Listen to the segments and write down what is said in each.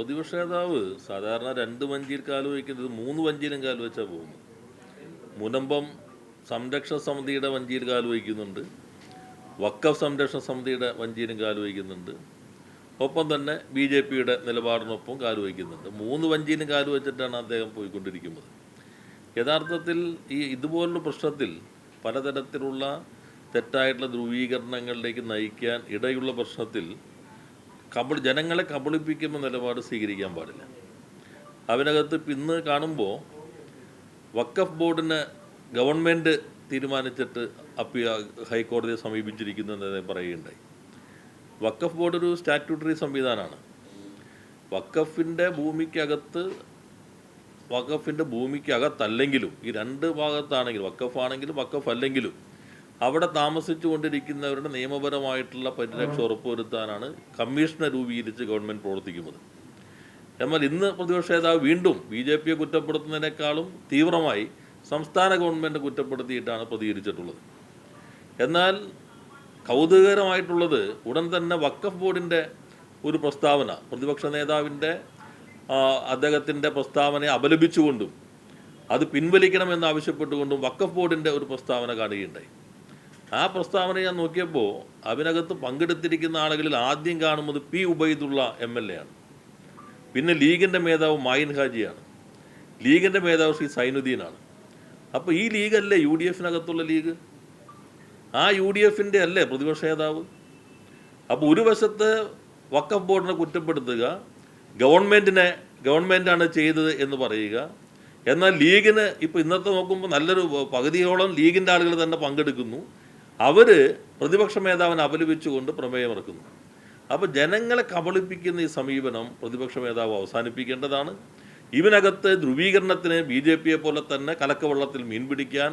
പ്രതിപക്ഷ നേതാവ് സാധാരണ രണ്ട് വഞ്ചിയിൽ കാൽ വയ്ക്കുന്നത് മൂന്ന് വഞ്ചിയിലും കാൽ വെച്ചാൽ പോകുന്നത്. മുനമ്പം സംരക്ഷണ സമിതിയുടെ വഞ്ചിയിൽ കാൽ വയ്ക്കുന്നുണ്ട്. വക്കഫ് സംരക്ഷണ സമിതിയുടെ വഞ്ചിയിലും കാൽ വയ്ക്കുന്നുണ്ട്. ഒപ്പം തന്നെ ബി ജെ പിയുടെ നിലപാടിനൊപ്പം കാൽ വയ്ക്കുന്നുണ്ട്. മൂന്ന് വഞ്ചിയിലും കാൽ വെച്ചിട്ടാണ് അദ്ദേഹം പോയിക്കൊണ്ടിരിക്കുന്നത്. യഥാർത്ഥത്തിൽ ഈ ഇതുപോലുള്ള പ്രശ്നത്തിൽ പലതരത്തിലുള്ള തെറ്റായിട്ടുള്ള ധ്രുവീകരണങ്ങളിലേക്ക് നയിക്കാൻ ഇടയുള്ള പ്രശ്നത്തിൽ കബൾ ജനങ്ങളെ കബളിപ്പിക്കുന്ന നിലപാട് സ്വീകരിക്കാൻ പാടില്ല. അതിനകത്ത് ഇന്ന് കാണുമ്പോൾ വക്കഫ് ബോർഡിന് ഗവൺമെന്റ് തീരുമാനിച്ചിട്ട് അപ്പീ ഹൈക്കോടതിയെ സമീപിച്ചിരിക്കുന്നു എന്ന് അദ്ദേഹം പറയുകയുണ്ടായി. വക്കഫ് ബോർഡ് ഒരു സ്റ്റാറ്റ്യൂട്ടറി സംവിധാനമാണ്. വക്കഫിന്റെ ഭൂമിക്കകത്ത് വക്കഫിന്റെ ഭൂമിക്കകത്തല്ലെങ്കിലും ഈ രണ്ട് ഭാഗത്താണെങ്കിലും വക്കഫ് ആണെങ്കിലും വക്കഫ് അല്ലെങ്കിലും അവിടെ താമസിച്ചു കൊണ്ടിരിക്കുന്നവരുടെ നിയമപരമായിട്ടുള്ള പരിരക്ഷ ഉറപ്പുവരുത്താനാണ് കമ്മീഷനെ രൂപീകരിച്ച് ഗവൺമെന്റ് പ്രവർത്തിക്കുന്നത്. എന്നാൽ ഇന്ന് പ്രതിപക്ഷ നേതാവ് വീണ്ടും ബി ജെ പിയെ കുറ്റപ്പെടുത്തുന്നതിനേക്കാളും തീവ്രമായി സംസ്ഥാന ഗവൺമെന്റ് കുറ്റപ്പെടുത്തിയിട്ടാണ് പ്രതികരിച്ചിട്ടുള്ളത്. എന്നാൽ കൗതുകകരമായിട്ടുള്ളത് ഉടൻ തന്നെ വക്കഫ് ബോർഡിന്റെ ഒരു പ്രസ്താവന പ്രതിപക്ഷ നേതാവിന്റെ അദ്ദേഹത്തിന്റെ പ്രസ്താവനയെ അപലപിച്ചുകൊണ്ടും അത് പിൻവലിക്കണമെന്ന് ആവശ്യപ്പെട്ടുകൊണ്ടും വക്കഫ് ബോർഡിന്റെ ഒരു പ്രസ്താവന കാണുകയുണ്ടായി. ആ പ്രസ്താവന ഞാൻ നോക്കിയപ്പോൾ അതിനകത്ത് പങ്കെടുത്തിരിക്കുന്ന ആളുകളിൽ ആദ്യം കാണുന്നത് P Ubaidulla M L A ആണ്. പിന്നെ ലീഗിന്റെ മേധാവ് മായിൻ ഹാജിയാണ്. ലീഗിന്റെ മേധാവ് ശ്രീ സൈനുദ്ദീനാണ്. അപ്പോൾ ഈ ലീഗല്ലേ യു ഡി എഫിനകത്തുള്ള ലീഗ്? ആ യു ഡി എഫിന്റെ അല്ലേ പ്രതിപക്ഷ നേതാവ്? അപ്പോൾ ഒരു വശത്ത് വക്കഫ് ബോർഡിനെ കുറ്റപ്പെടുത്തുക ഗവൺമെന്റിനെ ഗവൺമെന്റാണ് ചെയ്തത് എന്ന് പറയുക. എന്നാൽ ലീഗിന് ഇപ്പോൾ ഇന്നത്തെ നോക്കുമ്പോൾ നല്ലൊരു പകുതിയോളം ലീഗിന്റെ ആളുകൾ തന്നെ പങ്കെടുക്കുന്നു. അവർ പ്രതിപക്ഷ മേധാവിനെ അപലപിച്ചുകൊണ്ട് പ്രമേയം ഇറക്കുന്നു. അപ്പോൾ ജനങ്ങളെ കബളിപ്പിക്കുന്ന ഈ സമീപനം പ്രതിപക്ഷ മേധാവ് അവസാനിപ്പിക്കേണ്ടതാണ്. ഇതിനകത്ത് ധ്രുവീകരണത്തിന് ബി ജെ പിയെ പോലെ തന്നെ കലക്കവെള്ളത്തിൽ മീൻ പിടിക്കാൻ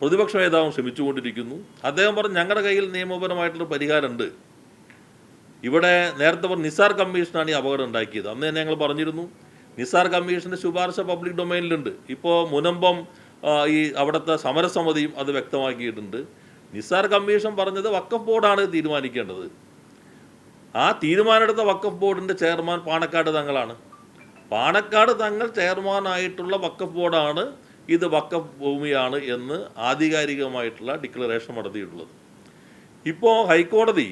പ്രതിപക്ഷ നേതാവും ശ്രമിച്ചുകൊണ്ടിരിക്കുന്നു. അദ്ദേഹം പറഞ്ഞു ഞങ്ങളുടെ കയ്യിൽ നിയമപരമായിട്ടുള്ള പരിഹാരമുണ്ട് ഇവിടെ നേരത്തെ പറഞ്ഞ നിസാർ കമ്മീഷനാണ് ഈ അപകടം ഉണ്ടാക്കിയത്. അന്ന് തന്നെ ഞങ്ങൾ പറഞ്ഞിരുന്നു നിസാർ കമ്മീഷന്റെ ശുപാർശ പബ്ലിക് ഡൊമൈനിലുണ്ട്. ഇപ്പോൾ മുനമ്പം ഈ അവിടുത്തെ സമരസമിതിയും അത് വ്യക്തമാക്കിയിട്ടുണ്ട്. നിസാർ കമ്മീഷൻ പറഞ്ഞത് വക്കഫ് ബോർഡാണ് തീരുമാനിക്കേണ്ടത്. ആ തീരുമാനമെടുത്ത വക്കഫ് ബോർഡിന്റെ ചെയർമാൻ പാണക്കാട് തങ്ങളാണ്. പാണക്കാട് തങ്ങൾ ചെയർമാനായിട്ടുള്ള വക്കഫ് ബോർഡാണ് ഇത് വക്കഫ് ഭൂമിയാണ് എന്ന് ആധികാരികമായിട്ടുള്ള ഡിക്ലറേഷൻ നടത്തിയിട്ടുള്ളത്. ഇപ്പോൾ ഹൈക്കോടതി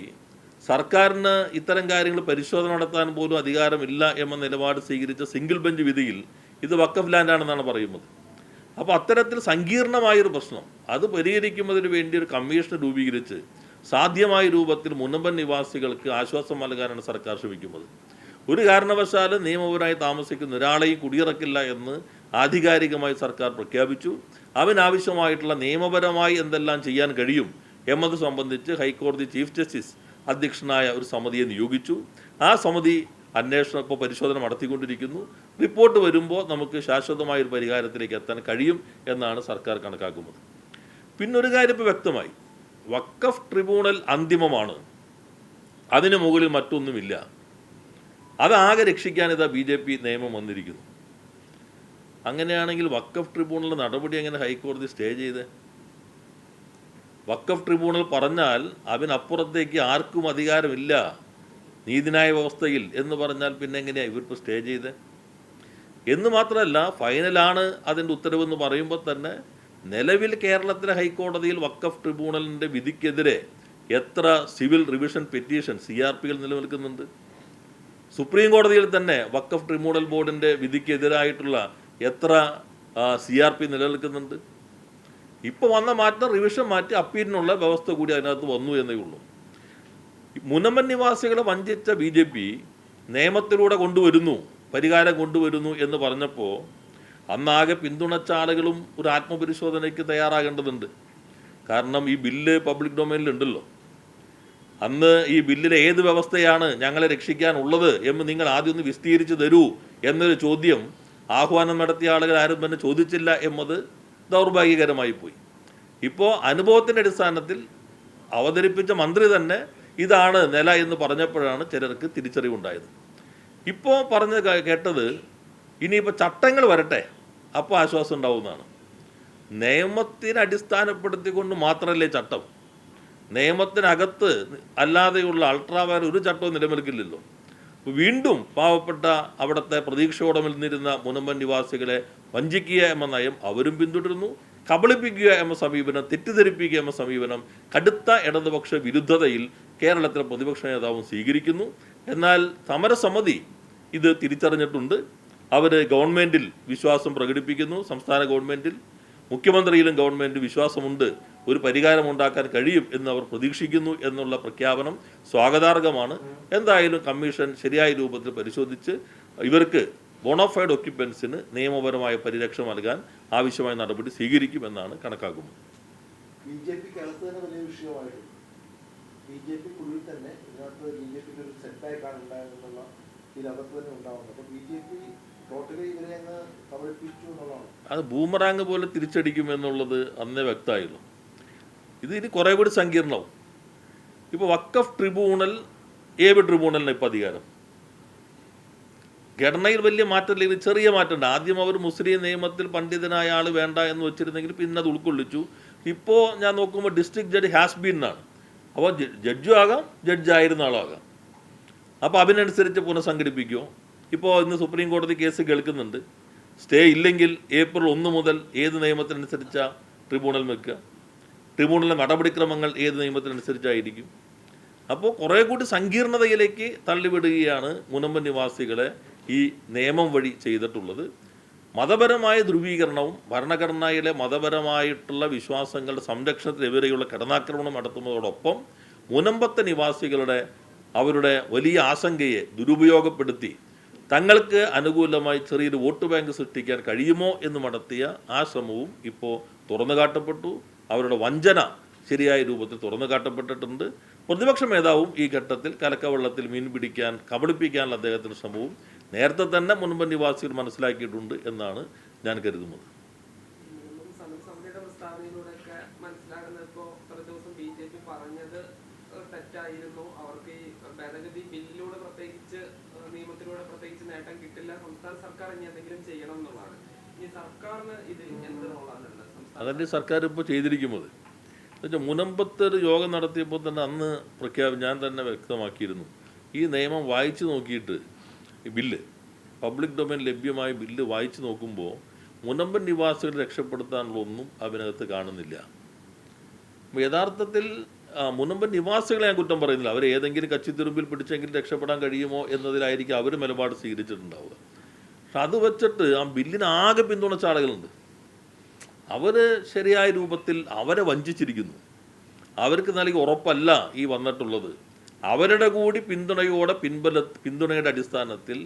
സർക്കാരിന് ഇത്തരം കാര്യങ്ങൾ പരിശോധന നടത്താൻ പോലും അധികാരമില്ല എന്ന നിലപാട് സ്വീകരിച്ച സിംഗിൾ ബെഞ്ച് വിധിയിൽ ഇത് വക്കഫ് ലാൻഡാണെന്നാണ് പറയുന്നത്. അപ്പോൾ അത്തരത്തിൽ സങ്കീർണമായൊരു പ്രശ്നം. അത് പരിഹരിക്കുന്നതിന് വേണ്ടി ഒരു കമ്മീഷൻ രൂപീകരിച്ച് സാധ്യമായ രൂപത്തിൽ മുനമ്പൻ നിവാസികൾക്ക് ആശ്വാസം നൽകാനാണ് സർക്കാർ ശ്രമിക്കുന്നത്. ഒരു കാരണവശാലും നിയമപരമായി താമസിക്കുന്ന ഒരാളെയും കുടിയിറക്കില്ല എന്ന് ആധികാരികമായി സർക്കാർ പ്രഖ്യാപിച്ചു. അവനാവശ്യമായിട്ടുള്ള നിയമപരമായി എന്തെല്ലാം ചെയ്യാൻ കഴിയും എന്നത് സംബന്ധിച്ച് ഹൈക്കോടതി ചീഫ് ജസ്റ്റിസ് അധ്യക്ഷനായ ഒരു സമിതിയെ നിയോഗിച്ചു. ആ സമിതി അന്വേഷണം ഇപ്പോൾ പരിശോധന നടത്തിക്കൊണ്ടിരിക്കുന്നു. റിപ്പോർട്ട് വരുമ്പോൾ നമുക്ക് ശാശ്വതമായ ഒരു പരിഹാരത്തിലേക്ക് എത്താൻ കഴിയും എന്നാണ് സർക്കാർ കണക്കാക്കുന്നത്. പിന്നൊരു കാര്യം ഇപ്പോൾ വ്യക്തമായി. വക്കഫ് ട്രിബ്യൂണൽ അന്തിമമാണ്. അതിന് മുകളിൽ മറ്റൊന്നുമില്ല. അതാകെ രക്ഷിക്കാൻ ഇതാ ബി ജെ പി നിയമം വന്നിരിക്കുന്നു. അങ്ങനെയാണെങ്കിൽ വക്കഫ് ട്രിബ്യൂണലിന്റെ നടപടി എങ്ങനെ ഹൈക്കോടതി സ്റ്റേ ചെയ്ത്? വക്കഫ് ട്രിബ്യൂണൽ പറഞ്ഞാൽ അതിനപ്പുറത്തേക്ക് ആർക്കും അധികാരമില്ല. നീതിന്യായ വ്യവസ്ഥയിൽ എന്ന് പറഞ്ഞാൽ പിന്നെ എങ്ങനെയാണ് ഇവർക്ക് സ്റ്റേ ചെയ്ത്? എന്ന് മാത്രമല്ല ഫൈനലാണ് അതിന്റെ ഉത്തരവെന്ന് പറയുമ്പോൾ തന്നെ നിലവിൽ കേരളത്തിലെ ഹൈക്കോടതിയിൽ വക്കഫ് ട്രിബ്യൂണലിന്റെ വിധിക്കെതിരെ എത്ര civil revision petition C R പികൾ നിലനിൽക്കുന്നുണ്ട്. സുപ്രീം കോടതിയിൽ തന്നെ വക്കഫ് ട്രിബ്യൂണൽ ബോർഡിന്റെ വിധിക്കെതിരായിട്ടുള്ള എത്ര സി ആർ പി നിലനിൽക്കുന്നുണ്ട്. ഇപ്പോൾ വന്ന മാറ്റം റിവിഷൻ മാറ്റി അപ്പീലിനുള്ള വ്യവസ്ഥ കൂടി അതിനകത്ത് വന്നു എന്നേ ഉള്ളൂ. മുനമ്പൻ നിവാസികളെ വഞ്ചിച്ച ബി ജെ പി നിയമത്തിലൂടെ കൊണ്ടുവരുന്നു പരിഹാരം കൊണ്ടുവരുന്നു എന്ന് പറഞ്ഞപ്പോൾ അന്നാകെ പിന്തുണച്ച ആളുകളും ഒരു ആത്മപരിശോധനയ്ക്ക് തയ്യാറാകേണ്ടതുണ്ട്. കാരണം ഈ ബില്ല് പബ്ലിക് ഡൊമൈനിലുണ്ടല്ലോ അന്ന് ഈ ബില്ലിലെ ഏത് വ്യവസ്ഥയാണ് ഞങ്ങളെ രക്ഷിക്കാനുള്ളത് എന്ന് നിങ്ങൾ ആദ്യം ഒന്ന് വിസ്തീരിച്ച് തരൂ എന്നൊരു ചോദ്യം ആഹ്വാനം നടത്തിയ ആളുകൾ ആരും തന്നെ ചോദിച്ചില്ല എന്നത് ദൗർഭാഗ്യകരമായി പോയി. ഇപ്പോൾ അനുഭവത്തിന്റെ അടിസ്ഥാനത്തിൽ അവതരിപ്പിച്ച മന്ത്രി തന്നെ ഇതാണ് നില എന്ന് പറഞ്ഞപ്പോഴാണ് ചിലർക്ക് തിരിച്ചറിവുണ്ടായത്. ഇപ്പോൾ പറഞ്ഞ് കേട്ടത് ഇനിയിപ്പോൾ ചട്ടങ്ങൾ വരട്ടെ അപ്പോൾ ആശ്വാസം ഉണ്ടാവുന്നതാണ്. നിയമത്തിന് അടിസ്ഥാനപ്പെടുത്തിക്കൊണ്ട് മാത്രമല്ലേ ചട്ടം? നിയമത്തിനകത്ത് അല്ലാതെയുള്ള അൾട്രാ വയർ ഒരു ചട്ടവും നിലനിൽക്കില്ലല്ലോ. വീണ്ടും പാവപ്പെട്ട അവിടുത്തെ പ്രതീക്ഷയോടെ നിന്നിരുന്ന മുനമ്പൻ നിവാസികളെ വഞ്ചിക്കുക എന്ന നയം അവരും പിന്തുടരുന്നു. കബളിപ്പിക്കുക എന്ന സമീപനം തെറ്റിദ്ധരിപ്പിക്കുക എന്ന സമീപനം കടുത്ത ഇടതുപക്ഷ വിരുദ്ധതയിൽ കേരളത്തിലെ പ്രതിപക്ഷ നേതാവും സ്വീകരിക്കുന്നു. എന്നാൽ സമരസമിതി ഇത് തിരിച്ചറിഞ്ഞിട്ടുണ്ട്. അവർ ഗവൺമെന്റിൽ വിശ്വാസം പ്രകടിപ്പിക്കുന്നു. സംസ്ഥാന ഗവൺമെന്റിൽ മുഖ്യമന്ത്രിയിലും ഗവൺമെന്റ് വിശ്വാസമുണ്ട്. ഒരു പരിഹാരമുണ്ടാക്കാൻ കഴിയും എന്ന് അവർ പ്രതീക്ഷിക്കുന്നു എന്നുള്ള പ്രഖ്യാപനം സ്വാഗതാർഹമാണ്. എന്തായാലും കമ്മീഷൻ ശരിയായ രൂപത്തിൽ പരിശോധിച്ച് ഇവർക്ക് ബോണോഫൈഡ് ഒക്യുപ്പൻസിന് നിയമപരമായ പരിരക്ഷ നൽകാൻ ആവശ്യമായ നടപടി സ്വീകരിക്കുമെന്നാണ് കണക്കാക്കുന്നത്. ബി ജെ പി കേരളത്തിൽ തന്നെ വലിയ വിഷയമായിട്ടുണ്ട് ബി ജെ പി കുള്ളിൽ തന്നെ ഇതിനകത്ത് ബി ജെ പിക്ക് ഒരു സെറ്റായിട്ടാണ് ഉണ്ടായതെന്നുള്ള ഇതിൽ അകത്ത് തന്നെ ഉണ്ടാവുന്നത് അപ്പോൾ ബി ജെ പി ടോട്ടലി ഇവരെ അങ്ങ് കബളിപ്പിച്ചു എന്നുള്ളതാണ്. അത് ബൂമറാങ് പോലെ തിരിച്ചടിക്കുമെന്നുള്ളത് അന്നേ വ്യക്തമായിരുന്നു ഇത് ഇനി കുറേ കൂടി സങ്കീർണവും ഇപ്പോൾ വക്കഫ് ട്രിബ്യൂണൽ ഏത് ട്രിബ്യൂണലിന് ഇപ്പോൾ അധികാരം. ഘടനയിൽ വലിയ മാറ്റമില്ലെങ്കിൽ ചെറിയ മാറ്റമുണ്ട് ആദ്യം അവർ മുസ്ലിം നിയമത്തിൽ പണ്ഡിതനായ ആൾ വേണ്ട എന്ന് വെച്ചിരുന്നെങ്കിൽ പിന്നെ അത് ഉൾക്കൊള്ളിച്ചു. ഇപ്പോൾ ഞാൻ നോക്കുമ്പോൾ ഡിസ്ട്രിക്ട് ജഡ്ജ് ഹാസ് ബീൻ എന്നാണ് അപ്പോൾ ജഡ്ജും ആകാം ജഡ്ജായിരുന്ന ആളാകാം അപ്പോൾ അതിനനുസരിച്ച് പുനഃസംഘടിപ്പിക്കുമോ ഇപ്പോൾ ഇന്ന് സുപ്രീം കോടതി കേസ് കേൾക്കുന്നുണ്ട്. സ്റ്റേ ഇല്ലെങ്കിൽ ഏപ്രിൽ ഒന്ന് മുതൽ ഏത് നിയമത്തിനനുസരിച്ച ട്രിബ്യൂണൽ വെക്കുക ട്രിബ്യൂണലിലെ നടപടിക്രമങ്ങൾ ഏത് നിയമത്തിനനുസരിച്ചായിരിക്കും? അപ്പോൾ കുറേ കൂടി സങ്കീർണതയിലേക്ക് തള്ളിവിടുകയാണ് മുനമ്പൻ നിവാസികളെ ഈ നിയമം വഴി ചെയ്തിട്ടുള്ളത്. മതപരമായ ധ്രുവീകരണവും ഭരണഘടനയിലെ മതപരമായിട്ടുള്ള വിശ്വാസങ്ങളുടെ സംരക്ഷണത്തിനെതിരെയുള്ള കടന്നാക്രമണം നടത്തുന്നതോടൊപ്പം മുനമ്പത്തെ നിവാസികളുടെ അവരുടെ വലിയ ആശങ്കയെ ദുരുപയോഗപ്പെടുത്തി തങ്ങൾക്ക് അനുകൂലമായി ചെറിയൊരു വോട്ട് ബാങ്ക് സൃഷ്ടിക്കാൻ കഴിയുമോ എന്ന് നടത്തിയ ആ ശ്രമവും ഇപ്പോൾ തുറന്നു കാട്ടപ്പെട്ടു. അവരുടെ വഞ്ചന ശരിയായ രൂപത്തിൽ തുറന്നു കാട്ടപ്പെട്ടിട്ടുണ്ട്. പ്രതിപക്ഷ നേതാവും ഈ ഘട്ടത്തിൽ കലക്കവെള്ളത്തിൽ മീൻ പിടിക്കാൻ കബളിപ്പിക്കാനുള്ള അദ്ദേഹത്തിന്റെ ശ്രമവും നേരത്തെ തന്നെ മുൻപ് നിവാസികൾ മനസ്സിലാക്കിയിട്ടുണ്ട് എന്നാണ് ഞാൻ കരുതുന്നത്. തെറ്റായിരുന്നു. അവർക്ക് ഈ ഭേദഗതി ബില്ലിലൂടെ പ്രത്യേകിച്ച് നിയമത്തിലൂടെ പ്രത്യേകിച്ച് നേട്ടം കിട്ടില്ല. സംസ്ഥാന സർക്കാർ ഇനി എന്തെങ്കിലും ചെയ്യണം എന്നുള്ളതാണ്. ഈ സർക്കാരിന് എന്ത് അതല്ലേ സർക്കാർ ഇപ്പോൾ ചെയ്തിരിക്കുന്നത്. എന്നുവെച്ചാൽ മുനമ്പത്ത് ഒരു യോഗം നടത്തിയപ്പോൾ തന്നെ അന്ന് പ്രഖ്യാപി ഞാൻ തന്നെ വ്യക്തമാക്കിയിരുന്നു. ഈ നിയമം വായിച്ചു നോക്കിയിട്ട് ബില്ല് പബ്ലിക് ഡൊമൈൻ ലഭ്യമായ ബില്ല് വായിച്ചു നോക്കുമ്പോൾ മുനമ്പൻ നിവാസികൾ രക്ഷപ്പെടുത്താനുള്ള ഒന്നും അതിനകത്ത് കാണുന്നില്ല. യഥാർത്ഥത്തിൽ മുനമ്പൻ നിവാസികളെ ഞാൻ കുറ്റം പറയുന്നില്ല. അവർ ഏതെങ്കിലും കച്ചിത്തുരുമ്പിൽ പിടിച്ചെങ്കിലും രക്ഷപ്പെടാൻ കഴിയുമോ എന്നതിലായിരിക്കും അവർ നിലപാട് സ്വീകരിച്ചിട്ടുണ്ടാവുക. പക്ഷെ അത് വെച്ചിട്ട് ആ ബില്ലിന് ആകെ പിന്തുണച്ച ആളുകളുണ്ട് അവർ ശരിയായ രൂപത്തിൽ അവരെ വഞ്ചിച്ചിരിക്കുന്നു. അവർക്ക് നൽകിയ ഉറപ്പല്ല ഈ വന്നിട്ടുള്ളത്. അവരുടെ കൂടി പിന്തുണയോടെ പിൻബല പിന്തുണയുടെ അടിസ്ഥാനത്തിൽ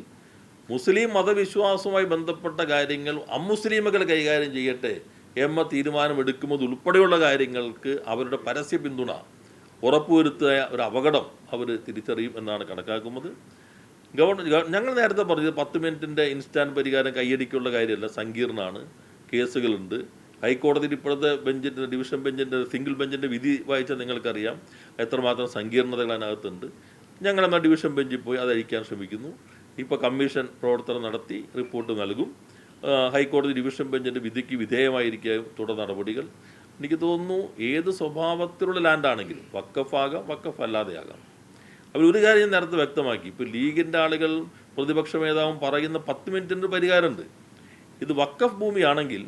മുസ്ലിം മതവിശ്വാസവുമായി ബന്ധപ്പെട്ട കാര്യങ്ങൾ അമുസ്ലിമുകൾ കൈകാര്യം ചെയ്യട്ടെ എന്ന തീരുമാനമെടുക്കുന്നത് ഉൾപ്പെടെയുള്ള കാര്യങ്ങൾക്ക് അവരുടെ പരസ്യ പിന്തുണ ഉറപ്പുവരുത്തുക ഒരു അപകടം അവർ തിരിച്ചറിയും എന്നാണ് കണക്കാക്കുന്നത്. ഗവൺമെന്റ് ഞങ്ങൾ നേരത്തെ പറഞ്ഞത് പത്ത് മിനിറ്റിന്റെ ഇൻസ്റ്റാന്റ് പരിഹാരം കൈയടിക്കുള്ള കാര്യമല്ല സങ്കീർണമാണ്. കേസുകളുണ്ട്. ഹൈക്കോടതിയിൽ ഇപ്പോഴത്തെ ബെഞ്ചിന്റെ ഡിവിഷൻ ബെഞ്ചിന്റെ സിംഗിൾ ബെഞ്ചിന്റെ വിധി വായിച്ചാൽ നിങ്ങൾക്കറിയാം. എത്രമാത്രം സങ്കീർണതകൾ അതിനകത്തുണ്ട്. ഞങ്ങൾ എന്നാൽ ഡിവിഷൻ ബെഞ്ചിൽ പോയി അത് അഴിക്കാൻ ശ്രമിക്കുന്നു. ഇപ്പോൾ കമ്മീഷൻ പ്രവർത്തനം നടത്തി റിപ്പോർട്ട് നൽകും. ഹൈക്കോടതി ഡിവിഷൻ ബെഞ്ചിന്റെ വിധിക്ക് വിധേയമായിരിക്കും തുടർ നടപടികൾ. എനിക്ക് തോന്നുന്നു ഏത് സ്വഭാവത്തിലുള്ള ലാൻഡാണെങ്കിലും വക്കഫാകാം വക്കഫ് അല്ലാതെയാകാം അവർ ഒരു കാര്യം നേരത്തെ വ്യക്തമാക്കി. ഇപ്പോൾ ലീഗിന്റെ ആളുകൾ പ്രതിപക്ഷ മേധാവും പറയുന്ന പത്ത് മിനിറ്റിന്റെ പരിഹാരമുണ്ട്. ഇത് വക്കഫ് ഭൂമിയാണെങ്കിൽ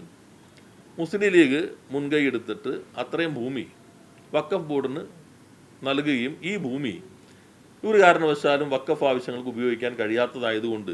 മുസ്ലിം ലീഗ് മുൻകൈ എടുത്തിട്ട് അത്രയും ഭൂമി വക്കഫ് ബോർഡിന് നൽകുകയും ഈ ഭൂമി ഒരു കാരണവശാലും വക്കഫ് ആവശ്യങ്ങൾക്ക് ഉപയോഗിക്കാൻ കഴിയാത്തതായതുകൊണ്ട്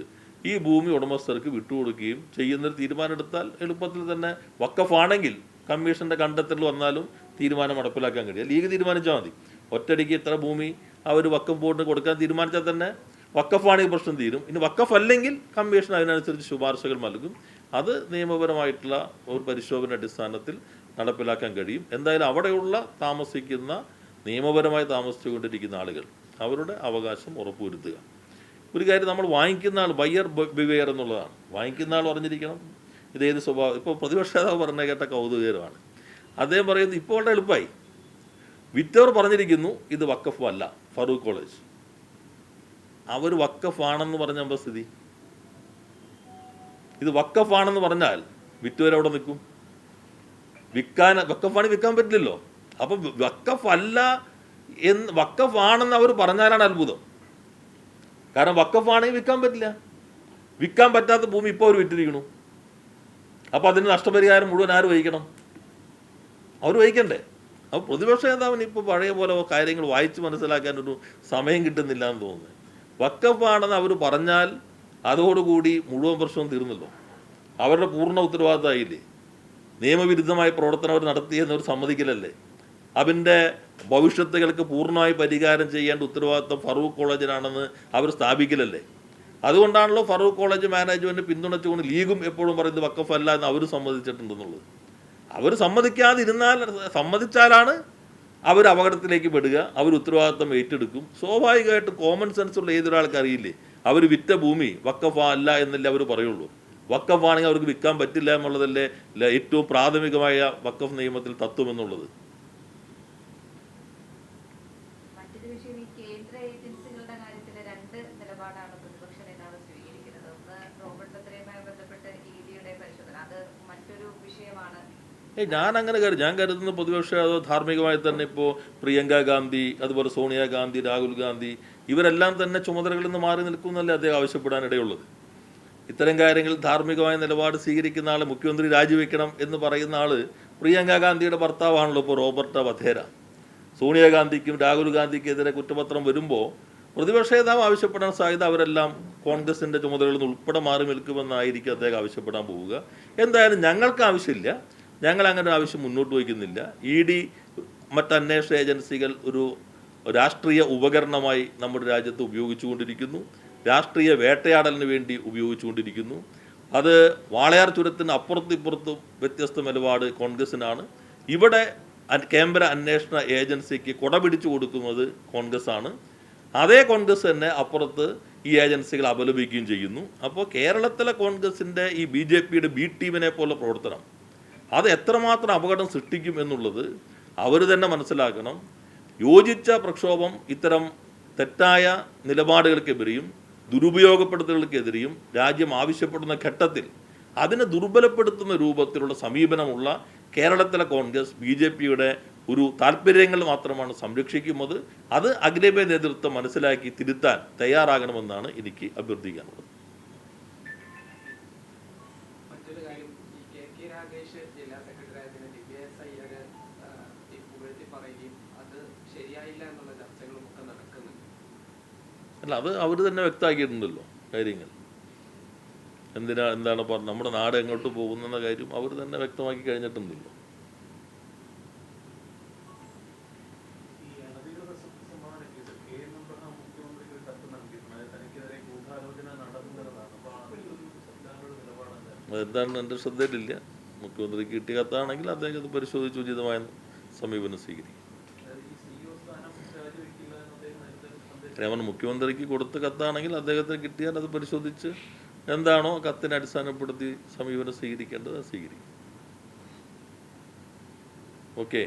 ഈ ഭൂമി ഉടമസ്ഥർക്ക് വിട്ടുകൊടുക്കുകയും ചെയ്യുന്നൊരു തീരുമാനമെടുത്താൽ എളുപ്പത്തിൽ തന്നെ വക്കഫാണെങ്കിൽ കമ്മീഷന്റെ കണ്ടെത്തൽ വന്നാലും തീരുമാനം നടപ്പിലാക്കാൻ കഴിയും. ലീഗ് തീരുമാനിച്ചാൽ മതി. ഒറ്റടിക്ക് ഇത്ര ഭൂമി അവർ വക്കഫ് ബോർഡിന് കൊടുക്കാൻ തീരുമാനിച്ചാൽ തന്നെ വക്കഫാണെങ്കിൽ പ്രശ്നം തീരും. ഇനി വക്കഫ് അല്ലെങ്കിൽ കമ്മീഷൻ അതിനനുസരിച്ച് ശുപാർശകൾ നൽകും. അത് നിയമപരമായിട്ടുള്ള ഒരു പരിശോധന അടിസ്ഥാനത്തിൽ നടപ്പിലാക്കാൻ കഴിയും. എന്തായാലും അവിടെയുള്ള താമസിക്കുന്ന നിയമപരമായി താമസിച്ചുകൊണ്ടിരിക്കുന്ന ആളുകൾ അവരുടെ അവകാശം ഉറപ്പുവരുത്തുക. ഒരു കാര്യം നമ്മൾ വാങ്ങിക്കുന്ന ആൾ ബയ്യർ ബിവെയർ എന്നുള്ളതാണ്. വാങ്ങിക്കുന്ന ആൾ പറഞ്ഞിരിക്കണം ഇതേത് സ്വഭാവം? ഇപ്പോൾ പ്രതിപക്ഷ നേതാവ് പറഞ്ഞ കേട്ട കൗതുകകരമാണ്. അദ്ദേഹം പറയുന്നത് ഇപ്പോൾ വളരെ എളുപ്പമായി വിറ്റവർ പറഞ്ഞിരിക്കുന്നു ഇത് വക്കഫ് അല്ല ഫറൂഖ് കോളേജ്. അവർ വക്കഫ് ആണെന്ന് പറഞ്ഞ സ്ഥിതി? ഇത് വക്കഫാണെന്ന് പറഞ്ഞാൽ വിറ്റവർ അവിടെ നിൽക്കും. വിൽക്കാൻ വക്കഫാണ് വിൽക്കാൻ പറ്റില്ലല്ലോ. അപ്പം വക്കഫ് അല്ല എന്ന് വക്കഫാണെന്ന് അവർ പറഞ്ഞാലാണ് അത്ഭുതം. കാരണം വക്കഫാണെങ്കിൽ വിൽക്കാൻ പറ്റില്ല. വിൽക്കാൻ പറ്റാത്ത ഭൂമി ഇപ്പോൾ അവർ വിറ്റിരിക്കണു അപ്പോൾ അതിന് നഷ്ടപരിഹാരം മുഴുവൻ ആര് വഹിക്കണം? അവർ വഹിക്കണ്ടേ? അപ്പോൾ പ്രതിപക്ഷ നേതാവിന് ഇപ്പോൾ പഴയ പോലെ കാര്യങ്ങൾ വായിച്ച് മനസ്സിലാക്കാനൊരു സമയം കിട്ടുന്നില്ല എന്ന് തോന്നുന്നത് വക്കഫാണെന്ന് അവർ പറഞ്ഞാൽ അതോടുകൂടി മുഴുവൻ പ്രശ്നവും തീർന്നല്ലോ. അവരുടെ പൂർണ ഉത്തരവാദിത്തമായില്ലേ? നിയമവിരുദ്ധമായ പ്രവർത്തനം അവർ നടത്തിയെന്ന് അവർ സമ്മതിക്കലല്ലേ? അതിന്റെ ഭവിഷ്യത്തുകൾക്ക് പൂർണമായി പരിഹാരം ചെയ്യേണ്ട ഉത്തരവാദിത്തം ഫറൂഖ് കോളേജിനാണെന്ന് അവർ സ്ഥാപിക്കലല്ലേ? അതുകൊണ്ടാണല്ലോ ഫറൂഖ് കോളേജ് മാനേജ്മെന്റ് പിന്തുണച്ചുകൊണ്ട് ലീഗും എപ്പോഴും പറയുന്നത് വക്കഫല്ല എന്ന് അവർ സമ്മതിച്ചിട്ടുണ്ടെന്നുള്ളത്. അവർ സമ്മതിക്കാതിരുന്നാൽ സമ്മതിച്ചാലാണ് അവർ അപകടത്തിലേക്ക് പെടുക അവർ ഉത്തരവാദിത്തം ഏറ്റെടുക്കും. സ്വാഭാവികമായിട്ട് കോമൺ സെൻസ് ഉള്ള ഏതൊരാൾക്ക് അറിയില്ലേ? അവർ വിറ്റ ഭൂമി വക്കഫ അല്ല എന്നല്ലേ അവർ പറയുള്ളൂ. വക്കഫാണെങ്കിൽ അവർക്ക് വിൽക്കാൻ പറ്റില്ല എന്നുള്ളതല്ലേ ഏറ്റവും പ്രാഥമികമായ വക്കഫ് നിയമത്തിൽ തത്വം എന്നുള്ളത്. വിഷയമാണ് ഏയ് ഞാൻ അങ്ങനെ കരുതി ഞാൻ കരുതുന്ന പൊതുപക്ഷെ അതോ ധാർമ്മികമായി തന്നെ ഇപ്പോൾ പ്രിയങ്ക ഗാന്ധി അതുപോലെ സോണിയാഗാന്ധി രാഹുൽ ഗാന്ധി ഇവരെല്ലാം തന്നെ ചുമതലകളിൽ നിന്ന് മാറി നിൽക്കുമെന്നല്ലേ അദ്ദേഹം ആവശ്യപ്പെടാനിടയുള്ളത്? ഇത്തരം കാര്യങ്ങളിൽ ധാർമ്മികമായ നിലപാട് സ്വീകരിക്കുന്ന ആൾ മുഖ്യമന്ത്രി രാജിവെക്കണം എന്ന് പറയുന്ന ആൾ പ്രിയങ്ക ഗാന്ധിയുടെ ഭർത്താവാണല്ലോ ഇപ്പോൾ റോബർട്ട് വധേര. സോണിയാഗാന്ധിക്കും രാഹുൽ ഗാന്ധിക്കെതിരെ കുറ്റപത്രം വരുമ്പോൾ പ്രതിപക്ഷ നേതാവ് ആവശ്യപ്പെടാൻ സാധ്യത അവരെല്ലാം കോൺഗ്രസിന്റെ ചുമതലകളിൽ നിന്ന് ഉൾപ്പെടെ മാറി നിൽക്കുമെന്നായിരിക്കും അദ്ദേഹം ആവശ്യപ്പെടാൻ പോവുക. എന്തായാലും ഞങ്ങൾക്ക് ആവശ്യമില്ല. ഞങ്ങൾ അങ്ങനെ ഒരു ആവശ്യം മുന്നോട്ട് വയ്ക്കുന്നില്ല. ഇ ഡി മറ്റ് അന്വേഷണ ഏജൻസികൾ ഒരു രാഷ്ട്രീയ ഉപകരണമായി നമ്മുടെ രാജ്യത്ത് ഉപയോഗിച്ചുകൊണ്ടിരിക്കുന്നു. രാഷ്ട്രീയ വേട്ടയാടലിന് വേണ്ടി ഉപയോഗിച്ചുകൊണ്ടിരിക്കുന്നു. അത് വാളയാർ ചുരത്തിന് അപ്പുറത്തും ഇപ്പുറത്തും വ്യത്യസ്ത നിലപാട് കോൺഗ്രസിനാണ്. ഇവിടെ കേന്ദ്ര അന്വേഷണ ഏജൻസിക്ക് കുട പിടിച്ചു കൊടുക്കുന്നത് കോൺഗ്രസ് ആണ് അതേ കോൺഗ്രസ് തന്നെ അപ്പുറത്ത് ഈ ഏജൻസികൾ അപലപിക്കുകയും ചെയ്യുന്നു. അപ്പോൾ കേരളത്തിലെ കോൺഗ്രസിന്റെ ഈ ബി ജെ പിയുടെ ബി ടീമിനെ പോലെ പ്രവർത്തനം അത് എത്രമാത്രം അപകടം സൃഷ്ടിക്കും എന്നുള്ളത് അവർ തന്നെ മനസ്സിലാക്കണം. യോജിച്ച പ്രക്ഷോഭം ഇത്തരം തെറ്റായ നിലപാടുകൾക്കെതിരെയും ദുരുപയോഗപ്പെടുത്തലുകൾക്കെതിരെയും രാജ്യം ആവശ്യപ്പെടുന്ന ഘട്ടത്തിൽ അതിനെ ദുർബലപ്പെടുത്തുന്ന രൂപത്തിലുള്ള സമീപനമുള്ള കേരളത്തിലെ കോൺഗ്രസ് ബി ജെ പിയുടെ ഒരു താല്പര്യങ്ങൾ മാത്രമാണ് സംരക്ഷിക്കുന്നത്. അത് അഖിലേന്ത്യാ നേതൃത്വം മനസ്സിലാക്കി തിരുത്താൻ തയ്യാറാകണമെന്നാണ് എനിക്ക് അഭ്യർത്ഥിക്കാനുള്ളത്. രാഗേഷ് ജില്ലാ സെക്രട്ടറി ആയതിനെ ദിവ്യ എസ് അയ്യര് ഈ പുകഴ്ത്തി പറയുകയും അത് ശരിയായില്ല എന്നുള്ള ചർച്ചകളും ഒക്കെ നടക്കുന്നുണ്ട്. അല്ല അത് അവർ തന്നെ വ്യക്തമാക്കിയിട്ടുണ്ടല്ലോ കാര്യങ്ങൾ. എന്തിനാ എന്താണ് പറഞ്ഞത് നമ്മുടെ നാട് എങ്ങോട്ട് പോകുന്നെന്ന കാര്യം അവർ തന്നെ വ്യക്തമാക്കി കഴിഞ്ഞിട്ടുണ്ടല്ലോ. നിലപാടെന്താണ് എന്റെ ശ്രദ്ധയിലില്ല. മുഖ്യമന്ത്രിക്ക് കിട്ടിയ കത്താണെങ്കിൽ അദ്ദേഹം അത് പരിശോധിച്ച് ഉചിതമായ സമീപനം സ്വീകരിക്കും. പറഞ്ഞു, മുഖ്യമന്ത്രിക്ക് കൊടുത്ത കത്താണെങ്കിൽ അദ്ദേഹത്തിന് കിട്ടിയാൽ അത് പരിശോധിച്ച് എന്താണോ കത്തിനെ അടിസ്ഥാനപ്പെടുത്തി സമീപനം സ്വീകരിക്കേണ്ടത് സ്വീകരിക്കും. ഓക്കെ.